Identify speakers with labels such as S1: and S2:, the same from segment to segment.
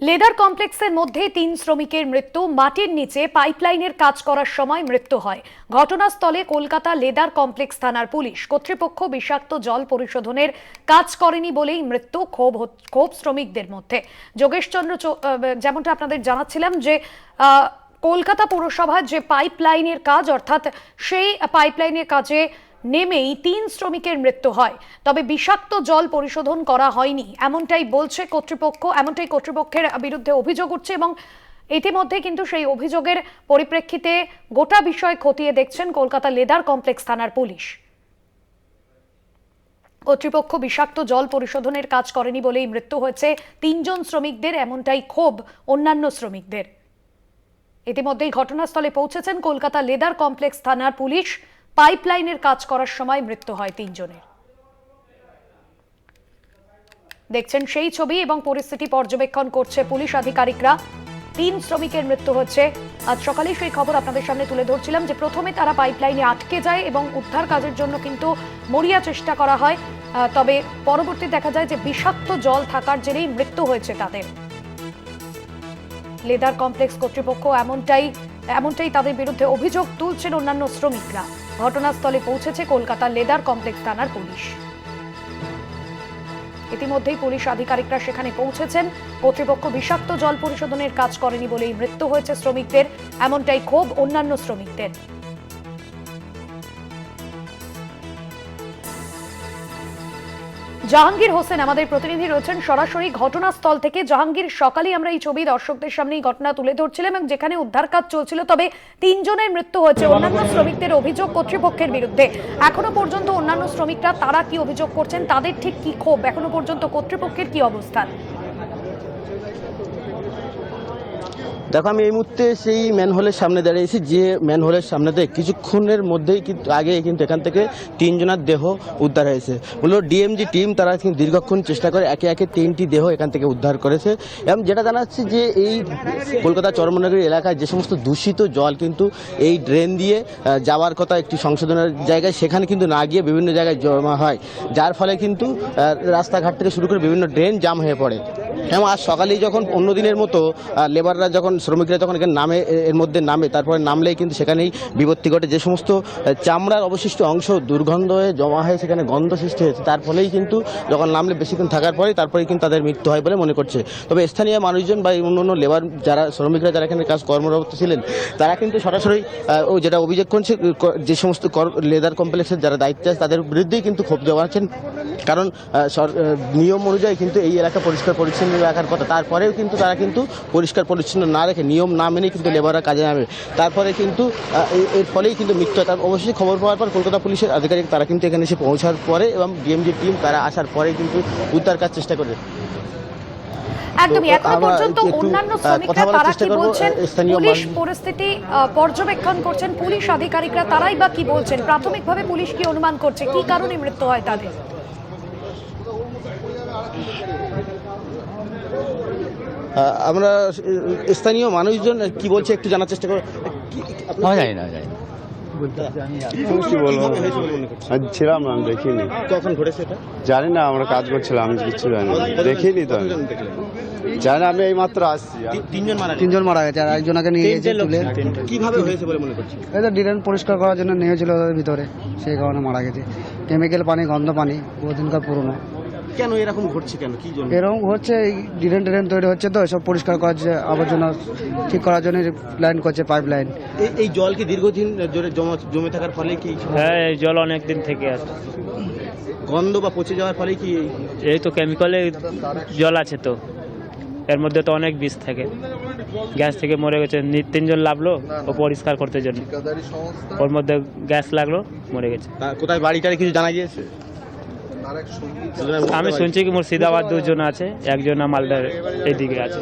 S1: Leather কমপ্লেক্সের মধ্যে তিন শ্রমিকের মৃত্যু, মাটির নিচে পাইপলাইনের কাজ করার সময় মৃত্যু হয়। ঘটনাস্থলে কলকাতা লেদার কমপ্লেক্স থানার পুলিশ কর্তৃপক্ষ বিষাক্ত জল পরিশোধনের কাজ করেনি বলেই মৃত্যু ক্ষোভ ক্ষোভ শ্রমিকদের মধ্যে। যোগেশচন্দ্র যেমনটা আপনাদের জানাচ্ছিলাম যে কলকাতা পৌরসভার যে পাইপলাইনের কাজ, অর্থাৎ সেই পাইপলাইনের কাজে নেমেই তিন শ্রমিকের মৃত্যু হয়। তবে বিষাক্ত জল পরিশোধন করা হয়নি। এমনটাই বলছে কর্তৃপক্ষ, এমনটাই কর্তৃপক্ষের বিরুদ্ধে অভিযোগ উঠছে এবং ইতিমধ্যে কিন্তু সেই অভিযোগের পরিপ্রেক্ষিতে গোটা বিষয় খতিয়ে দেখছেন কলকাতা লেদার কমপ্লেক্স থানার পুলিশ। কর্তৃপক্ষ বিষাক্ত জল পরিশোধনের কাজ করেনি বলেই মৃত্যু হয়েছে তিনজন শ্রমিকদের, এমনটাই ক্ষোভ অন্যান্য শ্রমিকদের। ইতিমধ্যেই ঘটনাস্থলে পৌঁছেছেন কলকাতা লেদার কমপ্লেক্স থানার পুলিশ। পাইপলাইনের কাজ করার সময় মৃত্যু হয় তিনজনের। দেখছেন সেই ছবি এবং পরিস্থিতি পর্যবেক্ষণ করছে পুলিশ আধিকারিকরা। তিন শ্রমিকের মৃত্যু হচ্ছে। আজ সকালে সেই খবর আপনাদের সামনে তুলে ধরছিলাম যে প্রথমে তারা পাইপলাইনে আটকে যায় এবং উদ্ধার কাজের জন্য কিন্তু মরিয়া চেষ্টা করা হয়। তবে পরবর্তী দেখা যায় যে বিষাক্ত জল থাকার জেরেই মৃত্যু হয়েছে তাদের। লেদার কমপ্লেক্স কর্তৃপক্ষ এমনটাই এমনটাই তাদের বিরুদ্ধে অভিযোগ তুলছেন অন্যান্য শ্রমিকরা। ঘটনাস্থলে পৌঁছেছে কলকাতা লেদার কমপ্লেক্স থানার পুলিশ। ইতিমধ্যেই পুলিশ আধিকারিকরা সেখানে পৌঁছেছেন। কর্তৃপক্ষ বিষাক্ত জল পরিশোধনের কাজ করেনি বলেই মৃত্যু হয়েছে শ্রমিকদের, এমনটাই ক্ষোভ অন্যান্য শ্রমিকদের। জাহাঙ্গীর হোসেন, আমাদের প্রতিনিধি রয়েছেন সরাসরি ঘটনাস্থল থেকে। জাহাঙ্গীর সকালে আমরা এই ছবি দর্শকদের সামনে ঘটনা তুলে ধরছিলাম এবং যেখানে উদ্ধার কাজ চলছিল, তবে তিনজনের মৃত্যু হয়েছে অন্যান্য শ্রমিকদের অভিযোগ কর্তৃপক্ষের বিরুদ্ধে। এখনও পর্যন্ত অন্যান্য শ্রমিকরা তারা কি অভিযোগ করছেন, তাদের ঠিক কি ক্ষোভ? এখনও পর্যন্ত কর্তৃপক্ষের কি অবস্থান?
S2: দেখো, আমি এই মুহূর্তে সেই ম্যানহোলের সামনে দাঁড়িয়েছি, যে ম্যানহোলের সামনেতে কিছুক্ষণের মধ্যেই কিন্তু আগে কিন্তু এখান থেকে তিনজনের দেহ উদ্ধার হয়েছে। মূলত ডিএমজি টিম তারা কিন্তু দীর্ঘক্ষণ চেষ্টা করে একে একে তিনটি দেহ এখান থেকে উদ্ধার করেছে। এবং যেটা জানাচ্ছি যে এই কলকাতা চরমনগরী এলাকায় যে সমস্ত দূষিত জল কিন্তু এই ড্রেন দিয়ে যাওয়ার কথা একটি সংশোধনের জায়গায়, সেখানে কিন্তু না গিয়ে বিভিন্ন জায়গায় জমা হয়। যার ফলে কিন্তু রাস্তাঘাট থেকে শুরু করে বিভিন্ন ড্রেন জাম হয়ে পড়ে। এবং আজ সকালেই যখন অন্য দিনের মতো লেবাররা যখন শ্রমিকরা যখন এখানে নামে এর মধ্যে নামে তারপরে নামলেই কিন্তু সেখানেই বিপত্তি ঘটে। যে সমস্ত চামড়ার অবশিষ্ট অংশ দুর্গন্ধ হয়ে জমা হয়ে সেখানে গন্ধ সৃষ্টি হয়েছে তার ফলেই কিন্তু যখন নামলে বেশিক্ষণ থাকার পরেই তারপরেই কিন্তু তাদের মৃত্যু হয় বলে মনে করছে। তবে স্থানীয় মানুষজন বা অন্য অন্য লেবার যারা শ্রমিকরা যারা এখানে কাজ কর্মরত ছিলেন তারা কিন্তু সরাসরি ও যেটা অভিযোগ করছে যে সমস্ত লেদার কমপ্লেক্সের যারা দায়িত্বে আছে তাদের বিরুদ্ধেই কিন্তু ক্ষোভ কারণ আহ, সর- আহ, নিয়ম অনুযায়ী কিন্তু এই এলাকা পরিষ্কার পরিচ্ছন্ন রাখার কথা। তারপরেও কিন্তু তারা কিন্তু পরিষ্কার পরিচ্ছন্ন না রেখে নিয়ম না মেনেই কিন্তু লেবাররা কাজে নামে। তারপরে কিন্তু এর ফলেই কিন্তু মৃত্যু হয়। তার অবশ্যই খবর পাওয়ার পর কলকাতা পুলিশের আধিকারিক তারা কিন্তু এখানে এসে পৌঁছার পরে এবং ডিএমজি টিম তারা আসার পরে কিন্তু উদ্ধার কাজ চেষ্টা করে।
S1: একদমই।
S2: এখনও
S1: পর্যন্ত অন্যান্য
S2: কথা
S1: শ্রমিকরা
S2: বলার
S1: তারা
S2: চেষ্টা
S1: কি বলছেন? পুলিশ পরিস্থিতি পর্যবেক্ষণ করছেন পুলিশ আধিকারিকরা। তারাই বা কি বলছেন? প্রাথমিকভাবে পুলিশ কি অনুমান করছে? কি কারণে মৃত্যু হয় তাদের?
S2: আমরা স্থানীয় মানুষজন কি বলছে একটু জানার চেষ্টা করব
S3: না জানি না। জানি না।
S4: কি বলব? ছিলাম না আমি দেখিনি।
S2: কখন ঘটেছে এটা?
S4: জানি না আমরা কাজ করছিলাম আমি কিছু জানি না। দেখিনি তো আমি। জানি না, আমি এই মাত্র আসছি
S2: তিনজন মারা গেছে?
S5: তিনজন মারা গেছে আর একজনকে নিয়ে গেছে তুলে।
S2: কীভাবে হয়েছে বলে মনে করছি
S5: এই তো ড্রেন পরিষ্কার করার জন্য নিয়েছিল ওদের ভিতরে সেই কারণে মারা গেছে। কেমিক্যাল পানি গন্ধ পানি বহুদিনকার পুরনো।
S2: কেন এরকম ঘটছে কেন? কি জন্য?
S5: এরকম হচ্ছে এই ড্রেন ট্রেন তৈরি হচ্ছে তো সব পরিষ্কার করার যে আবর্জনা ঠিক করার জন্য লাইন করছে পাইপ লাইন
S2: এই- এই জল কি দীর্ঘদিন ধরে জমা জমে থাকার ফলে কি
S6: হ্যাঁ এই জল অনেক দিন থেকে আছে
S2: গন্ধ বা পচে যাওয়ার ফলে কি এই-
S6: এই তো কেমিক্যালে জল আছে তো। এর মধ্যে তো অনেক বিষ থাকে। গ্যাস থেকে মরে গেছে নি- তিনজন লাভলো ও পরিষ্কার করতে জন্য। ওর মধ্যে গ্যাস লাগল মরে গেছে।
S2: তা কোথায় বাড়িটারে কিছু জানা গিয়েছে?
S6: আমি শুনছি কি মুর্শিদাবাদ দুজন আছে একজন মালদার এইদিকে আছে।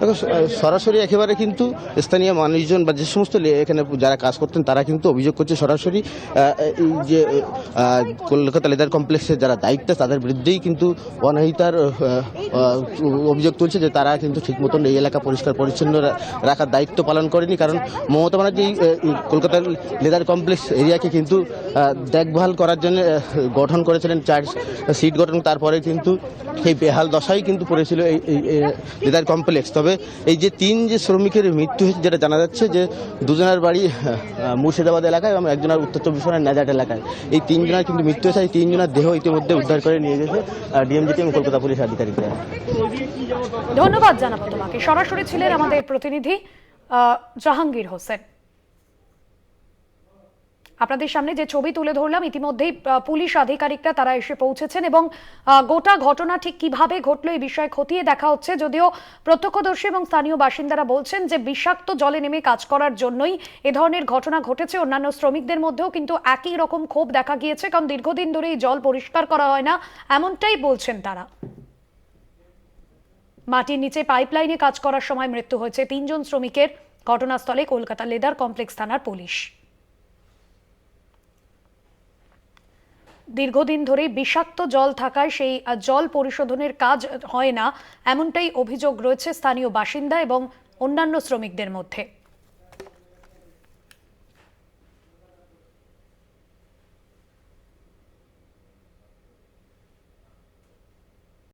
S2: দেখো, সরাসরি একেবারে কিন্তু স্থানীয় মানুষজন বা যে সমস্ত লে- এখানে যারা কাজ করতেন তারা কিন্তু অভিযোগ করছে সরাসরি এই যে কলকাতা লেদার কমপ্লেক্সের যারা দায়িত্ব তাদের বিরুদ্ধেই কিন্তু অনাহিতার অভিযোগ তুলছে যে তারা কিন্তু ঠিক মতন এই এলাকা পরিষ্কার পরিচ্ছন্ন রাখার দায়িত্ব পালন করেনি। কারণ মমতা ব্যানার্জি কলকাতার লেদার কমপ্লেক্স এরিয়াকে কিন্তু দেখভাল করার জন্য গঠন গঠন করেছিলেন, চার সিট গঠন, তারপরে কিন্তু সেই বেহাল দশাই কিন্তু পড়েছিল এই লেদার কমপ্লেক্স। তবে এই যে তিন যে শ্রমিকের মৃত্যু হয়েছে, যেটা জানা যাচ্ছে যে দুজনের বাড়ি মুর্শিদাবাদ এলাকায় এবং একজনের উত্তর চব্বিশ পরগনার নাজাট এলাকায়। এই তিনজনের কিন্তু মৃত্যু হয়েছে এই তিনজনের দেহ ইতিমধ্যে উদ্ধার করে নিয়ে গেছে ডিএমজিটি এবং কলকাতা পুলিশ আধিকারিকরা।
S1: ধন্যবাদ জানাব তোমাকে। সরাসরি ছিলেন আমাদের প্রতিনিধি জাহাঙ্গীর হোসেন। আপনাদের সামনে যে ছবি তুলে ধরলাম, ইতিমধ্যেই পুলিশ আধিকারিকরা তারা এসে পৌঁছেছেন এবং গোটা ঘটনা ঠিক কীভাবে ঘটলো এই বিষয়ে খতিয়ে দেখা হচ্ছে। যদিও প্রত্যক্ষদর্শী এবং স্থানীয় বাসিন্দারা বলছেন যে বিষাক্ত জলে নেমে কাজ করার জন্যই এ ধরনের ঘটনা ঘটেছে। অন্যান্য শ্রমিকদের মধ্যেও কিন্তু একই রকম ক্ষোভ দেখা গিয়েছে, কারণ দীর্ঘদিন ধরে এই জল পরিষ্কার করা হয় না, এমনটাই বলছেন তারা। মাটির নিচে পাইপলাইনে কাজ করার সময় মৃত্যু হয়েছে তিনজন শ্রমিকের। ঘটনাস্থলে কলকাতা লেদার কমপ্লেক্স থানার পুলিশ। দীর্ঘদিন ধরে বিষাক্ত জল থাকায় সেই জল পরিশোধনের কাজ হয় না, এমনটাই অভিযোগ রয়েছে স্থানীয় বাসিন্দা এবং অন্যান্য শ্রমিকদের মধ্যে।